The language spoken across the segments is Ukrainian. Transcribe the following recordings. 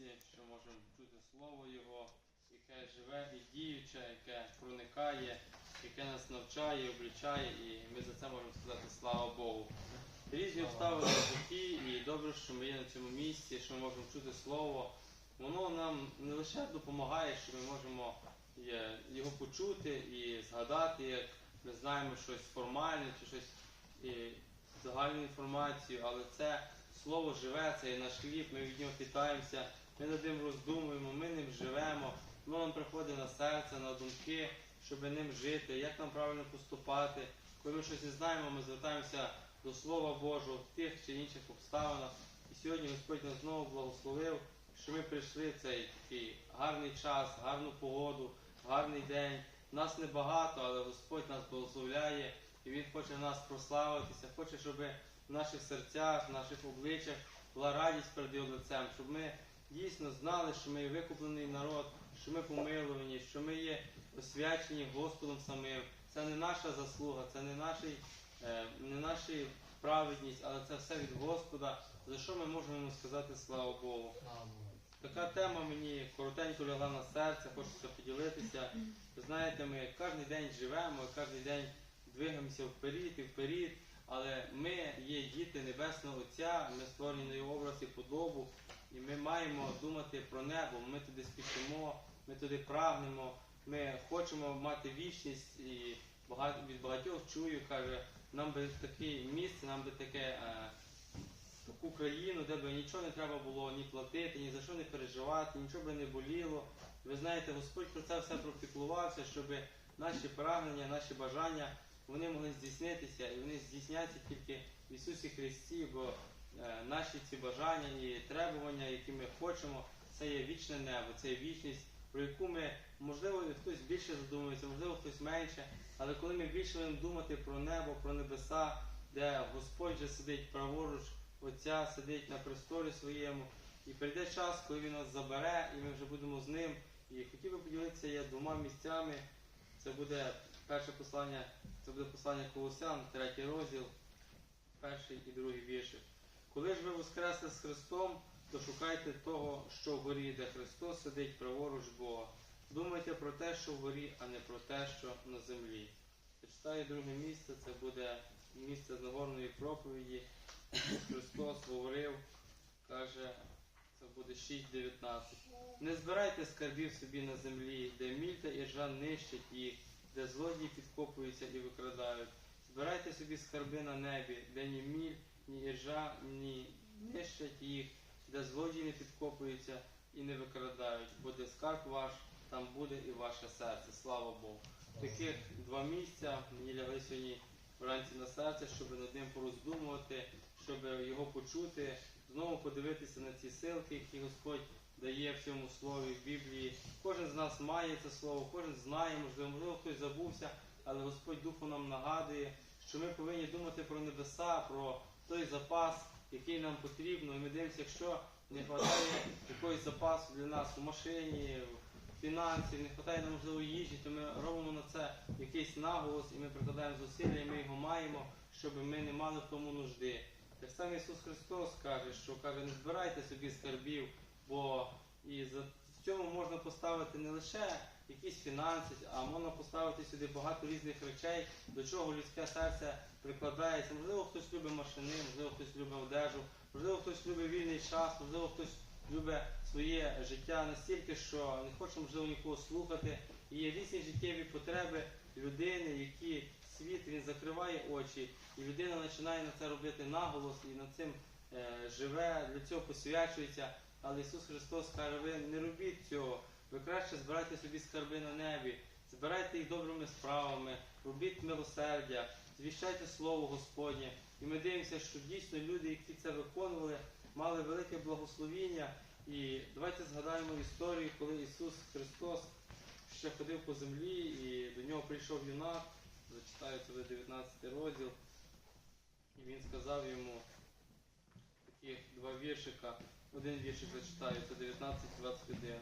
місці, що можемо чути Слово Його, яке живе і діюче, яке проникає, яке нас навчає, облічає, і ми за це можемо сказати слава Богу. Різні обставини в житті, і добре, що ми є на цьому місці, що ми можемо чути Слово. Воно нам не лише допомагає, що ми можемо його почути і згадати, як ми знаємо щось формальне чи щось і загальну інформацію, але це слово живе, це є наш хліб, ми від нього питаємося, ми над ним роздумуємо, ми ним живемо, воно нам приходить на серце, на думки, щоб ним жити, як нам правильно поступати. Коли ми щось не знаємо, ми звертаємося до Слова Божого в тих чи інших обставинах. І сьогодні Господь нас знову благословив, що ми прийшли в цей такий гарний час, гарну погоду, гарний день. Нас небагато, але Господь нас благословляє, і Він хоче нас прославитися, хоче, щоб в наших серцях, в наших обличчях була радість перед Його лицем, щоб ми дійсно знали, що ми є викуплений народ, що ми помилувані, що ми є освячені Господом самим. Це не наша заслуга, це не наша, не наша праведність, але це все від Господа, за що ми можемо йому сказати слава Богу. Така тема мені коротенько лягла на серце, хочеться поділитися. Ви знаєте, ми кожен день живемо, кожен день двигаємося вперед і вперед, але ми є діти Небесного Отця, ми створені на його образ і подобу, і ми маємо думати про небо, ми туди спішимо, ми туди прагнемо, ми хочемо мати вічність і багато від багатьох чую, каже, нам би таке місце, нам би таке. е, таку країну, де би нічого не треба було ні платити, ні за що не переживати, нічого би не боліло. Ви знаєте, Господь про це все пропіклувався, щоб наші прагнення, наші бажання вони могли здійснитися, і вони здійсняться тільки в Ісусі Христі, бо е, наші ці бажання і требування, які ми хочемо, це є вічне небо, це є вічність, про яку ми, можливо, хтось більше задумується, можливо, хтось менше, але коли ми більше будемо думати про небо, про небеса, де Господь вже сидить праворуч, Отця сидить на престолі своєму, і прийде час, коли він нас забере, і ми вже будемо з ним. І хотів би поділитися я двома місцями. Це буде перше послання, це буде послання Колосян, третій розділ, перший і другий вірші. Коли ж ви воскресли з Христом, то шукайте того, що вгорі, де Христос сидить праворуч Бога. Думайте про те, що вгорі, а не про те, що на землі. Читаю друге місце, це буде місце з Нагорної проповіді. Христос говорив, каже, це буде 6.19. Не збирайте скарбів собі на землі, де міль та іржа нищать їх, де злодії підкопуються і викрадають. Збирайте собі скарби на небі, де ні міль, ні іржа, ні нищать їх, де злодії не підкопуються і не викрадають, бо де скарб ваш, там буде і ваше серце. Слава Богу. Таких два місця мені лягли сьогодні вранці на серце, щоб над ним пороздумувати, щоб його почути, знову подивитися на ці силки, які Господь дає в цьому слові в Біблії. Кожен з нас має це слово, кожен знає, можливо, можливо, хтось забувся, але Господь Духу нам нагадує, що ми повинні думати про небеса, про той запас, який нам потрібно. І ми дивимося, якщо не вистачає якогось запасу для нас у машині, фінансів, не вистачає нам можливо їжі, то ми робимо на це якийсь наголос, і ми прикладаємо зусилля, і ми його маємо, щоб ми не мали в тому нужди. Так само Ісус Христос каже, що каже, не збирайте собі скарбів, бо і за цьому можна поставити не лише якісь фінанси, а можна поставити сюди багато різних речей, до чого людське серце прикладається. Можливо, хтось любить машини, можливо, хтось любить одежу, можливо, хтось любить вільний час, можливо, хтось любить своє життя настільки, що не хоче, можливо, нікого слухати. І є різні життєві потреби людини, які світ він закриває очі, і людина починає на це робити наголос і над цим е, живе, для цього посвячується. Але Ісус Христос каже, ви не робіть цього, ви краще збирайте собі скарби на небі, збирайте їх добрими справами, робіть милосердя, звіщайте Слово Господнє. І ми дивимося, що дійсно люди, які це виконували, мали велике благословіння. І давайте згадаємо історію, коли Ісус Христос ще ходив по землі, і до нього прийшов юнак, зачитаю це 19 розділ, і він сказав йому таких два віршика. Один віршик зачитаю, це 19-21.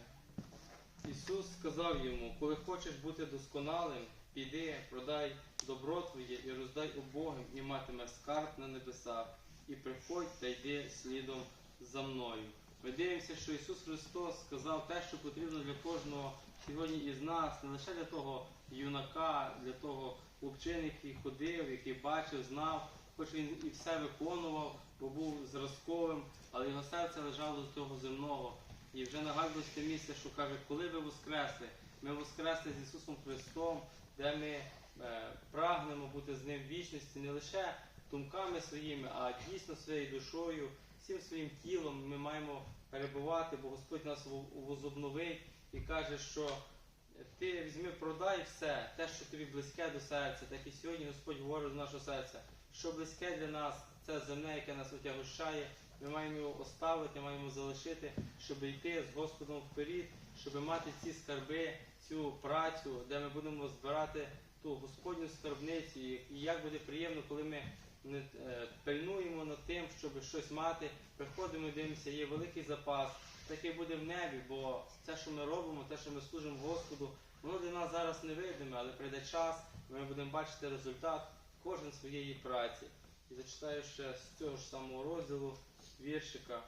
Ісус сказав йому, коли хочеш бути досконалим, піди, продай добро твоє і роздай убогим, і матимеш скарб на небесах, і приходь та йди слідом за мною. Ми дивимося, що Ісус Христос сказав те, що потрібно для кожного сьогодні із нас, не лише для того юнака, для того хлопчини, який ходив, який бачив, знав, хоч він і все виконував, але його серце лежало до того земного. І вже нагадується те місце, що каже, коли ви воскресли, ми воскресли з Ісусом Христом, де ми е, прагнемо бути з Ним в вічності не лише думками своїми, а дійсно своєю душою, всім своїм тілом. Ми маємо перебувати, бо Господь нас возобновить і каже, що ти візьми, продай все, те, що тобі близьке до серця, так і сьогодні Господь говорить до нашого серця, що близьке для нас, це земне, яке нас отягощає, ми маємо його оставити, маємо залишити, щоб йти з Господом вперед, щоб мати ці скарби, цю працю, де ми будемо збирати ту Господню скарбницю. І як буде приємно, коли ми не е, пильнуємо над тим, щоб щось мати, приходимо дивимося, є великий запас, таке буде в небі, бо те, що ми робимо, те, що ми служимо Господу, воно для нас зараз невидиме, але прийде час, ми будемо бачити результат кожен своєї праці. І зачитаю ще з цього ж самого розділу віршика.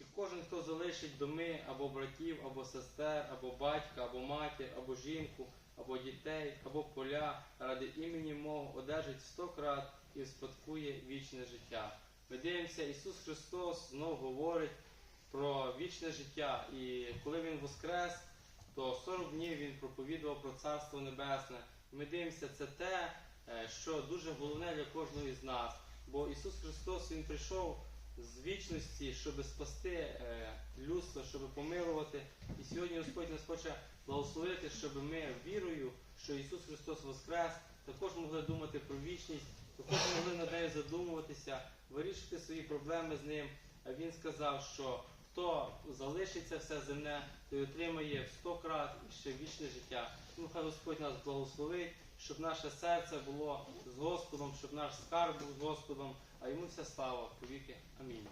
І кожен, хто залишить доми або братів, або сестер, або батька, або матір, або жінку, або дітей, або поля, ради імені мого одержить сто крат і спадкує вічне життя. Ми дивимося, Ісус Христос знов говорить про вічне життя. І коли Він воскрес, то 40 днів Він проповідував про Царство Небесне. Ми дивимося, це те, е, що дуже головне для кожного із нас. Бо Ісус Христос Він прийшов з вічності, щоб спасти е, людство, щоб помилувати. І сьогодні Господь нас хоче благословити, щоб ми вірою, що Ісус Христос воскрес, також могли думати про вічність, також могли над нею задумуватися, вирішити свої проблеми з ним. А Він сказав, що хто залишиться все земне, той отримає в сто крат і ще вічне життя. Ну, хай Господь нас благословить, щоб наше серце було з Господом, щоб наш скарб був з Господом, а йому вся слава повіки. Амінь.